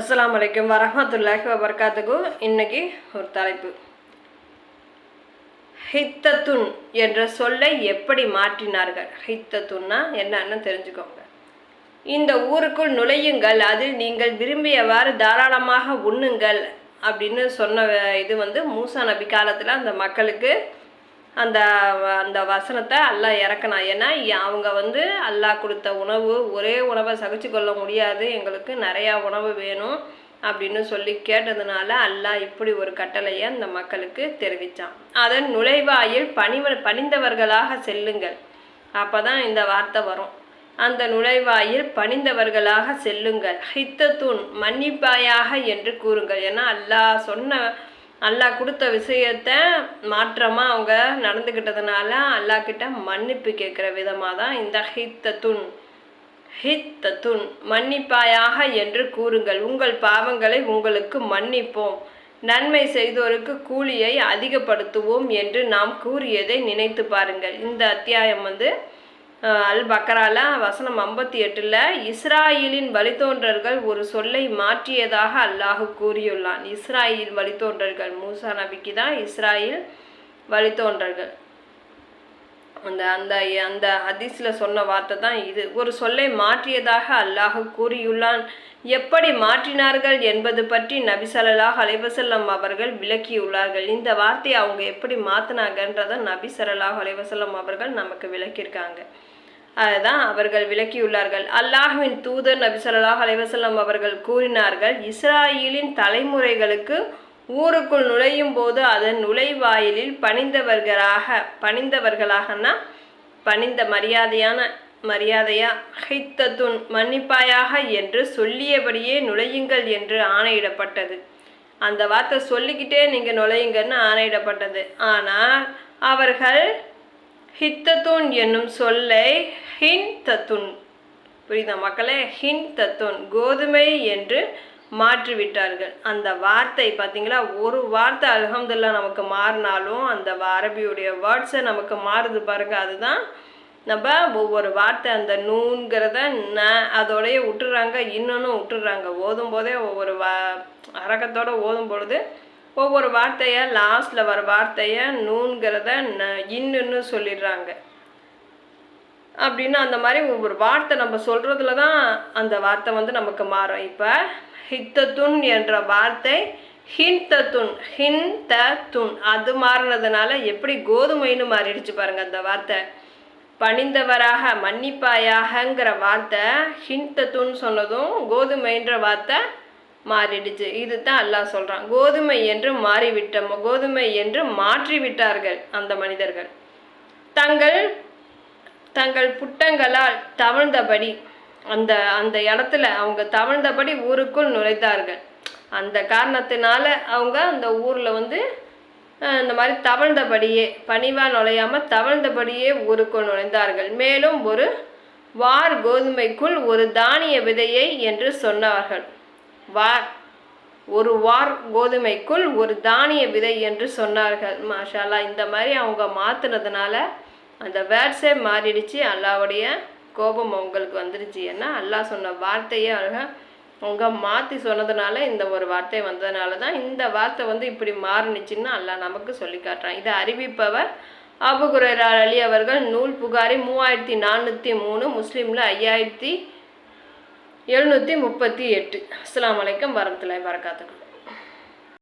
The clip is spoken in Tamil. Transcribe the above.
அஸ்லாம் வலைக்கம் வரமத்துல்லாஹி வபர்காத்துக்கு இன்னைக்கு ஒரு தலைப்பு. ஹித்தத்துன் என்ற சொல்லை எப்படி மாற்றினார்கள்? ஹித்தத்துன்னா என்னன்னு தெரிஞ்சுக்கோங்க. இந்த ஊருக்குள் நுழையுங்கள் அதில் நீங்கள் விரும்பியவாறு தாராளமாக உண்ணுங்கள் அப்படின்னு சொன்ன இது வந்து மூசா நபி காலத்தில் அந்த மக்களுக்கு அந்த அந்த வசனத்தை அல்லா இறக்கணும் ஏன்னா அவங்க வந்து அல்லாஹ் கொடுத்த உணவு ஒரே உணவை சகிச்சு கொள்ள முடியாது. எங்களுக்கு நிறையா உணவு வேணும் அப்படின்னு சொல்லி கேட்டதுனால அல்லாஹ் இப்படி ஒரு கட்டளையை அந்த மக்களுக்கு தெரிவித்தான் அதன் நுழைவாயில் பணிவ பணிந்தவர்களாக செல்லுங்கள். அப்போ தான் இந்த வார்த்தை வரும். அந்த நுழைவாயில் பணிந்தவர்களாக செல்லுங்கள். ஹித்தத்துன் மன்னிப்பாயாக என்று கூறுங்கள். ஏன்னா அல்லாஹ் சொன்ன அல்லாஹ் கொடுத்த விஷயத்த மாற்றமாக அவங்க நடந்துக்கிட்டதுனால அல்லாஹ் கிட்ட மன்னிப்பு கேட்குற விதமாக தான் இந்த ஹித்தத்துன் ஹித்தத்துன் மன்னிப்பாயாக என்று கூறுங்கள். உங்கள் பாவங்களை உங்களுக்கு மன்னிப்போம். நன்மை செய்தோருக்கு கூலியை அதிகப்படுத்துவோம் என்று நாம் கூறியதை நினைத்து பாருங்கள். இந்த அத்தியாயம் வந்து அல் பக்கரால வசனம் ஐம்பத்தி எட்டில் இஸ்ராயலின் வழித்தோன்றர்கள் ஒரு சொல்லை மாற்றியதாக அல்லாஹ் கூறியுள்ளான். இஸ்ராயில் வழித்தோன்றர்கள் மூசா நபிக்கு தான் இஸ்ராயில் வழித்தோன்றர்கள். அந்த அந்த அந்த ஹதீஸில் சொன்ன வார்த்தை தான் இது. ஒரு சொல்லை மாற்றியதாக அல்லாஹ் கூறியுள்ளான். எப்படி மாற்றினார்கள் என்பது பற்றி நபி அலைவசல்லம் அவர்கள் விளக்கியுள்ளார்கள். இந்த வார்த்தையை அவங்க எப்படி மாற்றினாங்கன்றதை நபி அலைவசல்லம் அவர்கள் நமக்கு விளக்கியிருக்காங்க. அதுதான் அவர்கள் விளக்கியுள்ளார்கள். அல்லாஹ்வின் தூதர் நபி ஸல்லல்லாஹு அவர்கள் கூறினார்கள் இஸ்ராயலின் தலைமுறைகளுக்கு ஊருக்குள் நுழையும் போது அதன் நுழைவாயிலில் பணிந்தவர்களாக பணிந்தவர்களாகனா? பணிந்த மரியாதையான மரியாதையா? ஹித்தத்துன் மன்னிப்பாயாக என்று சொல்லியபடியே நுழையுங்கள் என்று ஆணையிடப்பட்டது. அந்த வார்த்தை சொல்லிக்கிட்டே நீங்கள் நுழையுங்கன்னு ஆணையிடப்பட்டது. ஆனால் அவர்கள் ஹித்தத்துன் என்னும் சொல்லை ஹின் தத்துன். புரியுதா மக்களே? ஹின் தத்துன். கோதுமை என்று மாற்றிவிட்டார்கள். அந்த வார்த்தை பார்த்தீங்களா? ஒரு வார்த்தை அல்ஹம்துல்லா நமக்கு மாறினாலும் அந்த அரபியுடைய வேர்ட்ஸை நமக்கு மாறுது பாருங்க. அதுதான் நம்ம ஒவ்வொரு வார்த்தை அந்த நூன்கிறத ந அதோடய விட்டுறாங்க இன்னொன்னும் விட்டுறாங்க. ஓதும் போதே ஒவ்வொரு வா அரகத்தோடு ஓதும் பொழுது ஒவ்வொரு வார்த்தையை லாஸ்ட்டில் வர வார்த்தையை நூன்கிறத ந இன்னுன்னு சொல்லிடுறாங்க. அப்படின்னு அந்த மாதிரி ஒவ்வொரு வார்த்தை நம்ம சொல்கிறதுல தான் அந்த வார்த்தை வந்து நமக்கு மாறும். இப்போ ஹித்தத்துன் என்ற வார்த்தை ஹின்தத்துன் ஹின் த துன் அது மாறினதுனால எப்படி கோதுமைன்னு மாறிடுச்சு பாருங்க அந்த வார்த்தை. பணிந்தவராக மன்னிப்பாயாகங்கிற வார்த்தை ஹின்தத்துன் சொன்னதும் கோதுமைன்ற வார்த்தை மாறிடுச்சு. இது தான் அல்லாஹ் சொல்கிறான் கோதுமை என்று மாறிவிட்ட கோதுமை என்று மாற்றி விட்டார்கள் அந்த மனிதர்கள். தங்கள் தங்கள் புட்டங்களால் தவழ்ந்தபடி அந்த அந்த இடத்துல அவங்க தவழ்ந்தபடி ஊருக்குள் நுழைந்தார்கள். அந்த காரணத்தினால அவங்க அந்த ஊரில் வந்து இந்த மாதிரி தவழ்ந்தபடியே பணிவாக நுழையாமல் தவழ்ந்தபடியே ஊருக்குள் நுழைந்தார்கள். மேலும் ஒரு வார் கோதுமைக்குள் ஒரு தானிய விதையை என்று சொன்னார்கள். வார் ஒரு வார் கோதுமைக்குள் ஒரு தானிய விதை என்று சொன்னார்கள். மாஷாலா இந்த மாதிரி அவங்க மாத்துனதுனால அந்த வேர்ட்ஸே மாறிடுச்சு. அல்லாவுடைய கோபம் அவங்களுக்கு வந்துடுச்சு ஏன்னா அல்லாஹ் சொன்ன வார்த்தையே அழகா அவங்க மாற்றி சொன்னதுனால இந்த ஒரு வார்த்தை வந்ததுனால தான் இந்த வார்த்தை வந்து இப்படி மாறுனுச்சுன்னு அல்லாஹ் நமக்கு சொல்லி காட்டுறான். இதை அறிவிப்பவர் அபு அலி அவர்கள் நூல் புகாரி மூவாயிரத்தி நானூற்றி மூணு முஸ்லீமில் ஐயாயிரத்தி எழுநூற்றி முப்பத்தி எட்டு. அஸ்லாம் வலைக்கம் வரமத்துல வரகாத்துக்கு